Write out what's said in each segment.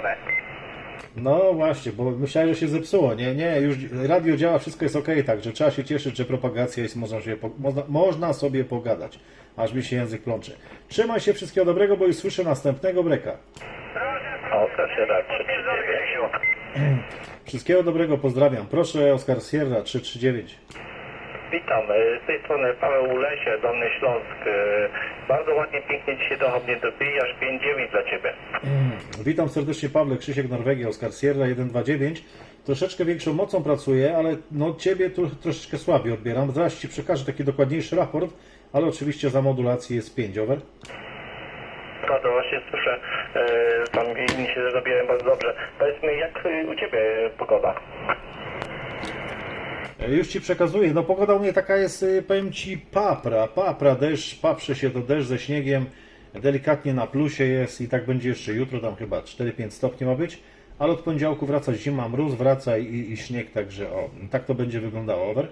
stronę. No właśnie, bo myślałem, że się zepsuło. Nie, nie, już radio działa, wszystko jest ok, także trzeba się cieszyć, że propagacja jest, można, się, można, można sobie pogadać. Aż mi się język plącze. Trzymaj się, wszystkiego dobrego, bo już słyszę następnego breka. Oskar Sierra 339. Wszystkiego dobrego, pozdrawiam. Proszę, Oskar Sierra 339. Witam, e, z tej strony Paweł Ulesie, Dolny Śląsk. E, Bardzo ładnie, pięknie dzisiaj do mnie dobijasz 5-9 dla Ciebie. Witam serdecznie Pawle, Krzysiek Norwegia, Oskar Sierra 129. Troszeczkę większą mocą pracuję, ale no Ciebie tu troszeczkę słabiej odbieram. Zaraz Ci przekażę taki dokładniejszy raport, ale oczywiście za modulację jest 5 over. Bardzo właśnie słyszę, e, tam inni się zabijają bardzo dobrze. Powiedz mi, jak e, u Ciebie pogoda? E, Już Ci przekazuję. No pogoda u mnie taka jest, y, powiem Ci, papra, papra, deszcz, paprze się to deszcz ze śniegiem, delikatnie na plusie jest i tak będzie jeszcze jutro, tam chyba 4-5 stopni ma być, ale od poniedziałku wraca zima, mróz wraca i, i śnieg, także o, tak to będzie wyglądało, over.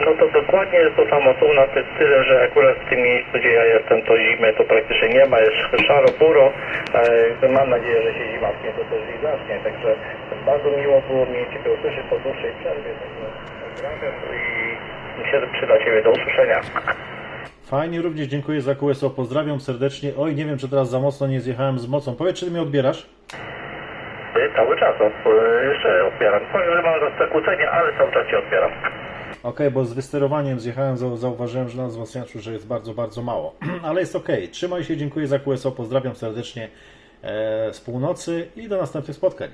No to dokładnie jest to samo tu jest tyle, że akurat w tym miejscu, gdzie ja jestem, to zimy to praktycznie nie ma, jest szaro, puro. Mam nadzieję, że się zima w to też i zacznie, także bardzo miło było mi Ciebie usłyszeć po dłuższej przerwie. Pozdrawiam i myślę, że przyda Ciebie do usłyszenia. Fajnie, również dziękuję za QSO, pozdrawiam serdecznie. Oj, nie wiem, czy teraz za mocno nie zjechałem z mocą. Powiedz, czy Ty mnie odbierasz? E, Cały czas od- jeszcze odbieram. Powiem, że mam zakłócenie, ale cały czas Cię odbieram. Okej, bo z wysterowaniem zjechałem, zau- zauważyłem, że na wzmacniaczu, że jest bardzo, bardzo mało. Ale jest ok. Trzymaj się, dziękuję za QSO, pozdrawiam serdecznie e, z północy i do następnych spotkań.